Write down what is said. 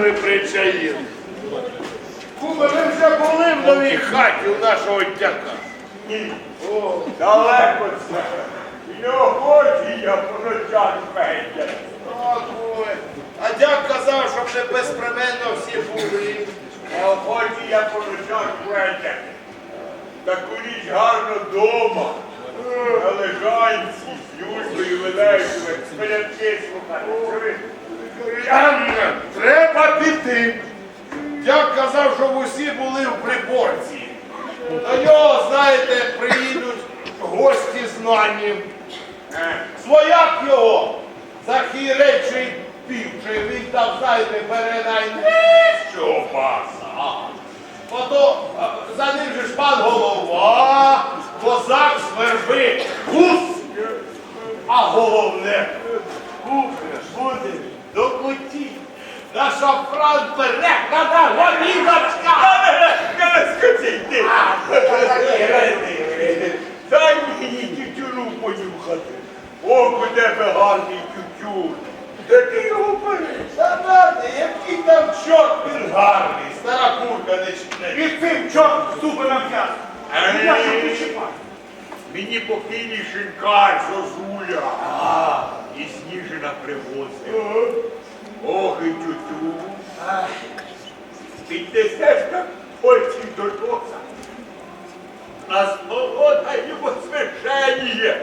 причаїли. Куме, ви вже були в новій хаті у нашого дяка. Ні, О, далеко це. Його очі я по ночах петя. А дяк казав, щоб не безпременно всі були. А охоті я по ночах петя. Таку ніч гарно дома. На лежанці, з юшкою великою, спелянки слухати. Піти. Дяк казав, щоб усі були в приборці. До нього, знаєте, приїдуть гості знані. Е, Свояк його захіречий півчий, він там, знаєте, бере найнижчого паса. а. Ото за ним же ж пан голова, козак з верби, гус, а головне, купиш буде до куті. На шафран перекладав гоніночка. Не скотіть ти! Дай мені тютюну понюхати. О, у тебе гарний тютюн. Де ти його береш? Та знаєте, який там чорт він гарний, стара курка не чне. Від цим чорт зуби на м'ясо. Ей! Я що ти чіпаю? Мені покійний шинкар зозуля. А, і сніжина привозив. Ох, і тютю. Піднесеш так потім до носа. А свобода його священіє.